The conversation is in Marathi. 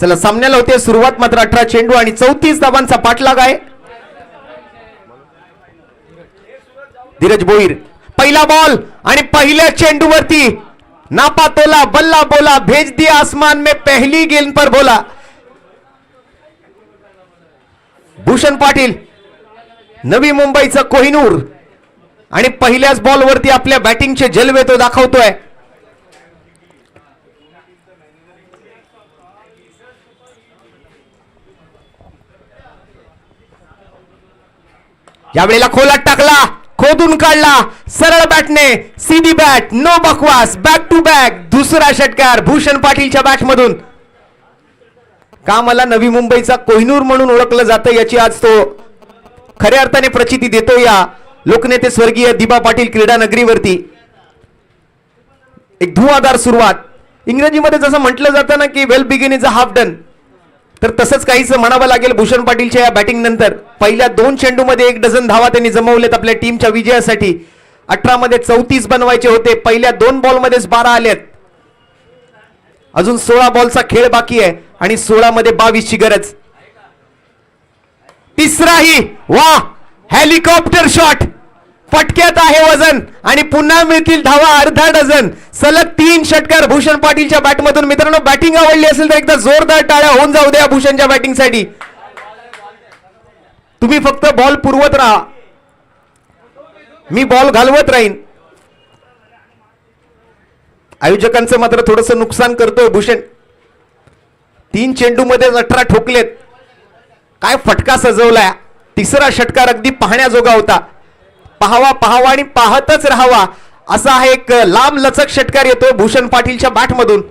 चला सामन्याला होते सुरुवात मात्र अठरा चेंडू आणि चौतीस धावांचा पाठलाग आहे. धीरज बोईर पहिला बॉल आणि पहिल्या चेंडूवरती नापा तोला बल्ला बोला भेज दिया आसमान में पहली गेंद पर बोला. भूषण पाटील नवी मुंबईचं कोहिनूर आणि पहिल्याच बॉलवरती आपल्या बॅटिंगचे जलवे तो दाखवतोय. यावेळेला खोलात टाकला खोदून काढला. सरळ बॅटने सीधी बॅट नो बकवास बॅक टू बॅक दुसरा षटकार भूषण पाटीलच्या बॅट मधून. का मला नवी मुंबईचा कोहिनूर म्हणून ओळखलं जातं याची आज तो खऱ्या अर्थाने प्रचिती देतो या लोकनेते स्वर्गीय दिबा पाटील क्रीडा नगरीवरती. एक धुवाधार सुरुवात. इंग्रजीमध्ये जसं म्हटलं जातं ना की well begin is a half done तर तसंच काहीच म्हणावं लागेल भूषण पाटीलच्या या बॅटिंग नंतर. पहिल्या दोन चेंडूमध्ये एक डझन धावा त्यांनी जमवलेत आपल्या टीमच्या विजयासाठी. अठरा मध्ये चौतीस बनवायचे होते. पहिल्या दोन बॉलमध्येच बारा आलेत. अजून सोळा बॉलचा खेळ बाकी आहे आणि सोळा मध्ये बावीसची गरज. तिसराही वा हेलिकॉप्टर शॉट फटक्यात आहे वजन आणि पुन्हा मिळतील धावा अर्धा डझन सलग तीन षटकार भूषण पाटीलच्या बॅटमधून. मित्रांनो बॅटिंग आवडली असेल तर एकदा जोरदार टाळ्या होऊन जाऊ द्या भूषणच्या बॅटिंगसाठी तुम्ही फक्त बॉल पुरवत राहा. मी बॉल घालवत राहीन. आयोजकांचं मात्र थोडस नुकसान करतोय भूषण. तीन चेंडू मध्ये अठरा ठोकलेत. काय फटका सजवलाय. तिसरा षटकार अगदी पाहण्याजोगा होता. पाहावा पाहावा आणि पाहतच राहावा. असा हा एक लांब लचक षटकार येतो भूषण पाटीलच्या बॅटमधून